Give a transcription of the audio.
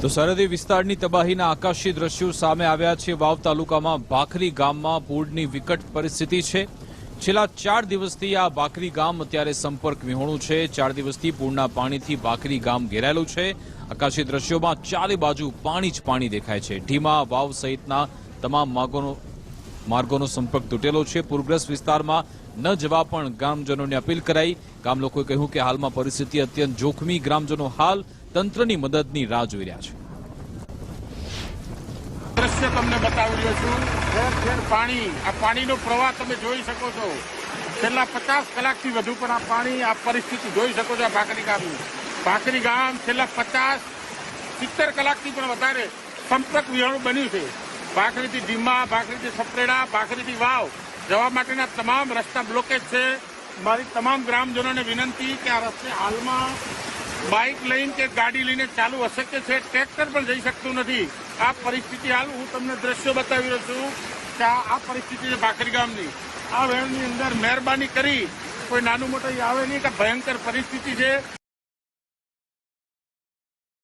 તો સરહદી વિસ્તારની તબાહીના આકાશી દ્રશ્યો સામે આવ્યા છે. વાવ તાલુકામાં ભાખરી ગામમાં પૂરની વિકટ પરિસ્થિતિ છે. છેલ્લા ચાર દિવસથી આ ભાખરી ગામ અત્યારે સંપર્ક વિહોણું છે. ચાર દિવસથી પૂરના પાણીથી ભાખરી ગામ ઘેરાયેલું છે. આકાશી દ્રશ્યોમાં ચારે બાજુ પાણી જ પાણી દેખાય છે. ઢીમા વાવ સહિતના તમામ માર્ગોનો માર્ગોનો સંપર્ક તૂટેલો છે. પૂરગ્રસ્ત વિસ્તારમાં ન જવા પણ ગ્રામજનોને અપીલ કરાઈ. ગામ લોકોએ કહ્યું કે હાલમાં પરિસ્થિતિ અત્યંત જોખમી. ગ્રામજનો હાલ તંત્રની મદદની રાહ જોઈ રહ્યા છે. દ્રશ્ય તમને બતાવી રહ્યો છું. ઠેર ઠેર પાણી. આ પાણીનો પ્રવાહ તમે જોઈ શકો છો. છેલ્લા પચાસ કલાકથી વધુ પણ આ પાણી, આ પરિસ્થિતિ જોઈ શકો છો આ ભાખરી ગામની. ભાખરી ગામ છેલ્લા પચાસ, સિત્તેર કલાકથી પણ વધારે સંપર્ક વિહોણું બન્યું છે. ભાખરીથી ડીમા ભાખરીથી સપરેડા ભાખરીથી વાવ. જવા માટેના તમામ રસ્તા બ્લોકેજ છે. મારી તમામ ગ્રામજનોને વિનંતી કે આ રસ્તે હાલમાં બાઇક લઈને કે ગાડી લઈને ચાલુ અશક્ય છે, ટ્રેક્ટર પણ જઈ શકતું નથી. આ પરિસ્થિતિ હાલ હું તમને દ્રશ્યો બતાવી રહ્યો છું કે આ પરિસ્થિતિ છે ભાખરી ગામની. આ વેણની અંદર મહેરબાની કરી, કોઈ નાનું મોટું આવે નહીં કે ભયંકર પરિસ્થિતિ છે.